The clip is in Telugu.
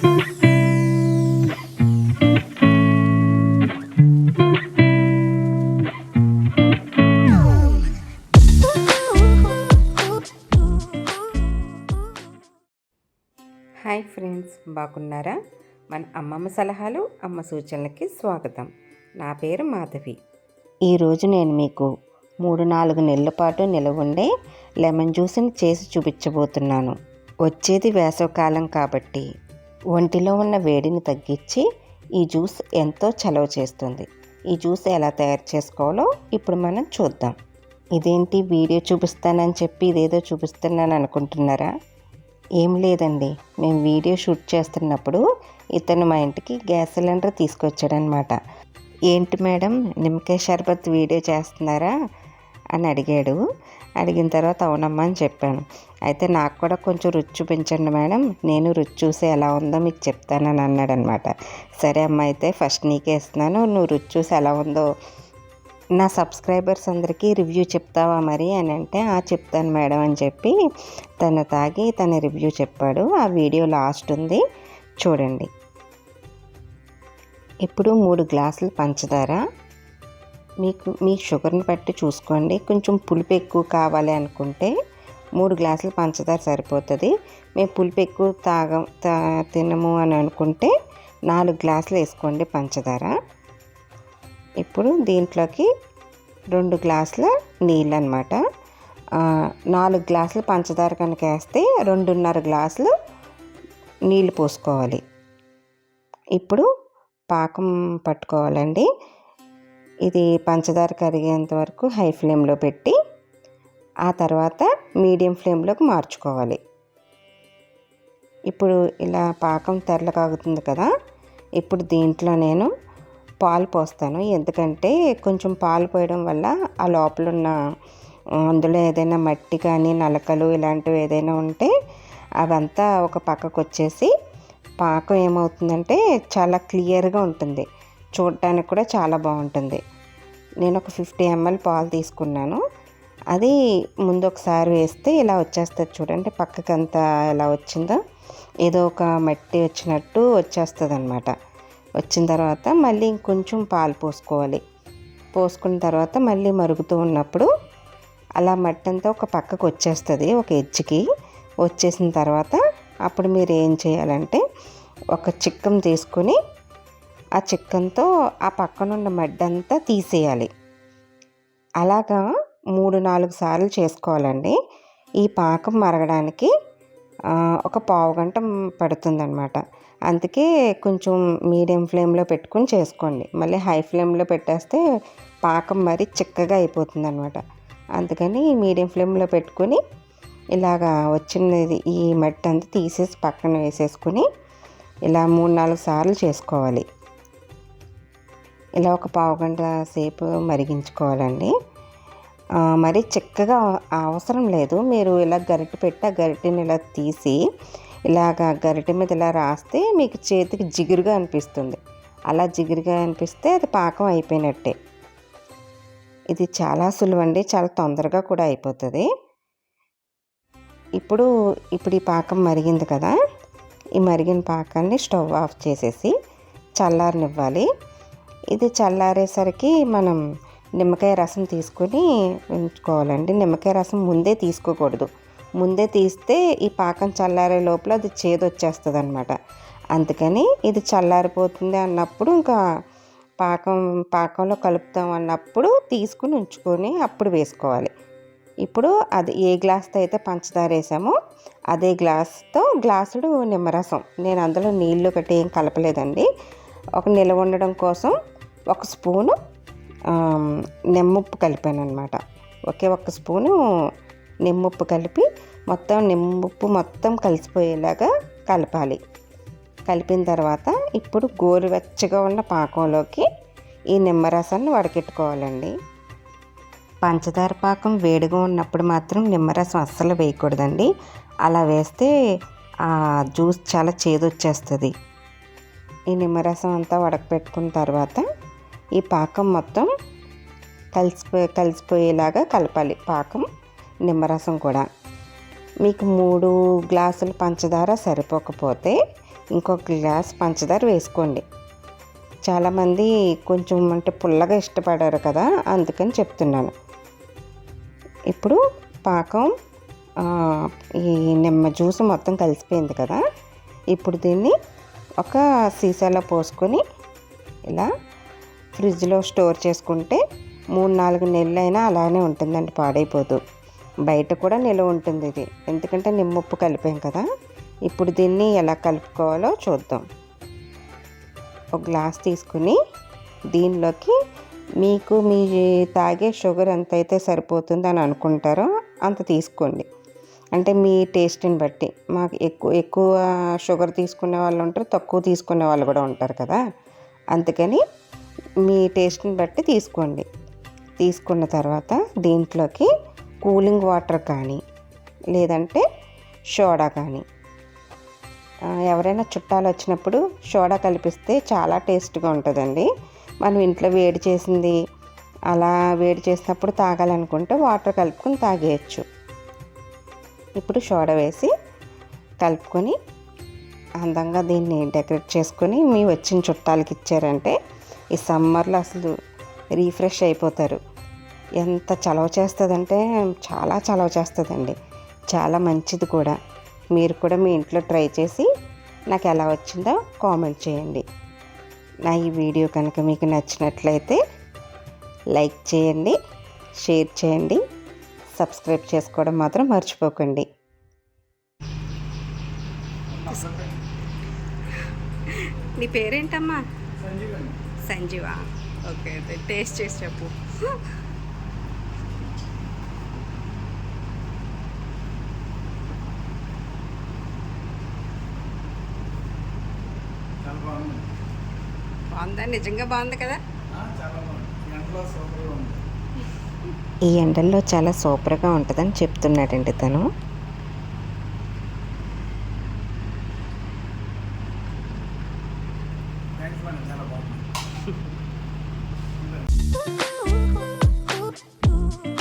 హాయ్ ఫ్రెండ్స్ బాగున్నారా? మన అమ్మమ్మ సలహాలు అమ్మ సూచనలకి స్వాగతం. నా పేరు మాధవి. ఈరోజు నేను మీకు మూడు నాలుగు నెలల పాటు నిలవ ఉండే లెమన్ జ్యూస్ని చేసి చూపించబోతున్నాను. వచ్చేది వేసవకాలం కాబట్టి ఒంటిలో ఉన్న వేడిని తగ్గించి ఈ జ్యూస్ ఎంతో చలవ చేస్తుంది. ఈ జ్యూస్ ఎలా తయారు చేసుకోవాలో ఇప్పుడు మనం చూద్దాం. ఇదేంటి? వీడియో చూపిస్తానని చెప్పి ఇదేదో చూపిస్తున్నాను అనుకుంటున్నారా? ఏం లేదండి. మేము వీడియో షూట్ చేస్తున్నప్పుడు ఇతను మా ఇంటికి గ్యాస్ సిలిండర్ తీసుకొచ్చాడనమాట. ఏంటి మేడం? నిమ్మకాయ షర్బత్ వీడియో చేస్తున్నారా? అని అడిగాడు. అడిగిన తర్వాత అవునమ్మా అని చెప్పాను. అయితే నాకు కూడా కొంచెం రుచి చూపించండి మేడం. నేను రుచి చూసి ఎలా ఉందో మీకు చెప్తానని అన్నాడు అనమాట సరే అమ్మ అయితే ఫస్ట్ నీకే ఇస్తున్నాను. నువ్వు రుచి చూసి ఎలా ఉందో నా సబ్స్క్రైబర్స్ అందరికీ రివ్యూ చెప్తావా మరి అని అంటే ఆ చెప్తాను మేడం అని చెప్పి తను తాగి తన రివ్యూ చెప్పాడు. ఆ వీడియో లాస్ట్ ఉంది. చూడండి. ఇప్పుడు మూడు గ్లాసులు పంచదార మీకు మీ షుగర్ని బట్టి చూసుకోండి. కొంచెం పులుపు ఎక్కువ కావాలి అనుకుంటే మూడు గ్లాసులు పంచదార సరిపోతుంది. మేము పులుపు ఎక్కువ తాగ తా తినము అని అనుకుంటే నాలుగు గ్లాసులు వేసుకోండి పంచదార. ఇప్పుడు దీంట్లోకి రెండు గ్లాసుల నీళ్ళు అనమాట నాలుగు గ్లాసులు పంచదార కనుక వేస్తే రెండున్నర గ్లాసులు నీళ్ళు పోసుకోవాలి. ఇప్పుడు పాకం పట్టుకోవాలండి. ఇది పంచదార కరిగేంత వరకు హై ఫ్లేమ్లో పెట్టి ఆ తర్వాత మీడియం ఫ్లేమ్లోకి మార్చుకోవాలి. ఇప్పుడు ఇలా పాకం తెరలకాగుతుంది కదా ఇప్పుడు దీంట్లో నేను పాలు పోస్తాను. ఎందుకంటే కొంచెం పాలు పోయడం వల్ల ఆ లోపల ఉన్న అందులో ఏదైనా మట్టి కానీ నలకలు ఇలాంటివి ఏదైనా ఉంటే అవంతా ఒక పక్కకు వచ్చేసి పాకం ఏమవుతుందంటే చాలా క్లియర్గా ఉంటుంది. చూడటానికి కూడా చాలా బాగుంటుంది. నేను ఒక ఫిఫ్టీ ఎంఎల్ పాలు తీసుకున్నాను. అది ముందు ఒకసారి వేస్తే ఇలా వచ్చేస్తుంది చూడండి పక్కకంతా ఎలా వచ్చిందో ఏదో ఒక మట్టి వచ్చినట్టు వచ్చేస్తుంది అనమాట వచ్చిన తర్వాత మళ్ళీ ఇంకొంచెం పాలు పోసుకోవాలి. పోసుకున్న తర్వాత మళ్ళీ మరుగుతూ ఉన్నప్పుడు అలా మట్టి అంతా ఒక పక్కకు వచ్చేస్తుంది ఒక ఎజ్జికి వచ్చేసిన తర్వాత అప్పుడు మీరు ఏం చేయాలంటే ఒక చిక్కం తీసుకొని ఆ చిక్కంతో ఆ పక్కనున్న మడ్డంతా తీసేయాలి. అలాగా మూడు నాలుగు సార్లు చేసుకోవాలండి. ఈ పాకం మరగడానికి ఒక పావు గంట పడుతుందన్నమాట. అందుకే కొంచెం మీడియం ఫ్లేమ్లో పెట్టుకుని చేసుకోండి. మళ్ళీ హై ఫ్లేమ్లో పెట్టేస్తే పాకం మరి చిక్కగా అయిపోతుంది అనమాట అందుకని మీడియం ఫ్లేమ్లో పెట్టుకొని ఇలాగా వచ్చినది ఈ మట్టి అంతా తీసేసి పక్కన వేసేసుకొని ఇలా మూడు నాలుగు సార్లు చేసుకోవాలి. ఇలా ఒక పావు గంట సేపు మరిగించుకోవాలండి. మరి చిక్కగా అవసరం లేదు. మీరు ఇలా గరిటె పెట్టి ఆ గరిటెని ఇలా తీసి ఇలాగ గరిటె మీద ఇలా రాస్తే మీకు చేతికి జిగురుగా అనిపిస్తుంది. అలా జిగురుగా అనిపిస్తే అది పాకం అయిపోయినట్టే. ఇది చాలా సులువండి. చాలా తొందరగా కూడా అయిపోతుంది. ఇప్పుడు ఇప్పుడు ఈ పాకం మరిగింది కదా. ఈ మరిగిన పాకాన్ని స్టవ్ ఆఫ్ చేసేసి చల్లారనివ్వాలి. ఇది చల్లారేసరికి మనం నిమ్మకాయ రసం తీసుకొని ఉంచుకోవాలండి. నిమ్మకాయ రసం ముందే తీసుకోకూడదు. ముందే తీస్తే ఈ పాకం చల్లారే లోపల అది చేదు వచ్చేస్తుంది అనమాట అందుకని ఇది చల్లారిపోతుంది అన్నప్పుడు ఇంకా పాకం పాకంలో కలుపుతాం అన్నప్పుడు తీసుకుని ఉంచుకొని అప్పుడు వేసుకోవాలి. ఇప్పుడు అది ఏ గ్లాస్తో అయితే పంచదార వేసామో అదే గ్లాస్తో గ్లాసుడు నిమ్మరసం. నేను అందులో నీళ్ళు ఒకటి ఏం కలపలేదండి. ఒక నిల్వ ఉండడం కోసం ఒక స్పూను నిమ్మప్పు కలిపాను అనమాట ఒకే ఒక్క స్పూను నిమ్మప్పు కలిపి మొత్తం నిమ్మప్పు మొత్తం కలిసిపోయేలాగా కలపాలి. కలిపిన తర్వాత ఇప్పుడు గోరువెచ్చగా ఉన్న పాకంలోకి ఈ నిమ్మరసాన్ని వడకెట్టుకోవాలండి. పంచదార పాకం వేడిగా ఉన్నప్పుడు మాత్రం నిమ్మరసం అస్సలు వేయకూడదండి. అలా వేస్తే ఆ జ్యూస్ చాలా చేదొచ్చేస్తుంది. ఈ నిమ్మరసం అంతా వడకపెట్టుకున్న తర్వాత ఈ పాకం మొత్తం కలిసిపోయి కలిసిపోయేలాగా కలపాలి పాకం నిమ్మరసం కూడా. మీకు మూడు గ్లాసులు పంచదార సరిపోకపోతే ఇంకొక గ్లాస్ పంచదార వేసుకోండి. చాలామంది కొంచెం అంటే పుల్లగా ఇష్టపడారు కదా అందుకని చెప్తున్నాను. ఇప్పుడు పాకం ఈ నిమ్మ జ్యూస్ మొత్తం కలిసిపోయింది కదా ఇప్పుడు దీన్ని ఒక సీసాలో పోసుకొని ఇలా ఫ్రిడ్జ్లో స్టోర్ చేసుకుంటే మూడు నాలుగు నెలలైనా అలానే ఉంటుందండి పాడైపోదు. బయట కూడా నిల్వ ఉంటుంది ఇది. ఎందుకంటే నిమ్మప్పు కలిపాం కదా. ఇప్పుడు దీన్ని ఎలా కలుపుకోవాలో చూద్దాం. ఒక గ్లాస్ తీసుకుని దీనిలోకి మీకు మీ తాగే షుగర్ ఎంత అయితే సరిపోతుంది అని అనుకుంటారో అంత తీసుకోండి. అంటే మీ టేస్ట్ని బట్టి. మాకు ఎక్కువ ఎక్కువ షుగర్ తీసుకునే వాళ్ళు ఉంటారు తక్కువ తీసుకునే వాళ్ళు కూడా ఉంటారు కదా. అందుకని మీ టేస్ట్ని బట్టి తీసుకోండి. తీసుకున్న తర్వాత దీంట్లోకి కూలింగ్ వాటర్ కానీ లేదంటే సోడా కానీ. ఎవరైనా చుట్టాలు వచ్చినప్పుడు సోడా కలిపిస్తే చాలా టేస్ట్గా ఉంటుందండి. మనం ఇంట్లో వేడి చేసింది అలా వేడి చేసినప్పుడు తాగాలనుకుంటే వాటర్ కలుపుకొని తాగేయచ్చు. ఇప్పుడు సోడా వేసి కలుపుకొని అందంగా దీన్ని డెకరేట్ చేసుకొని మీ వచ్చిన చుట్టాలకి ఇచ్చారంటే ఈ సమ్మర్లో అసలు రీఫ్రెష్ అయిపోతారు. ఎంత చలవ చేస్తుందంటే చాలా చలవ చేస్తుందండి. చాలా మంచిది కూడా. మీరు కూడా మీ ఇంట్లో ట్రై చేసి నాకు ఎలా వచ్చిందో కామెంట్ చేయండి. నా ఈ వీడియో కనుక మీకు నచ్చినట్లయితే లైక్ చేయండి షేర్ చేయండి. సబ్స్క్రైబ్ చేసుకోవడం మాత్రం మర్చిపోకండి. నీ పేరేంటమ్మా? సంజీవా ఓకే టేస్ట్ చేసి చెప్పు. బాగుంది. నిజంగా బాగుంది కదా? ఆ, చాలా బాగుంది. ఎండలో సూపర్గా ఉంది. ఈ ఎండల్లో చాలా సూపర్గా ఉంటుందని చెప్తున్నాడండి తను.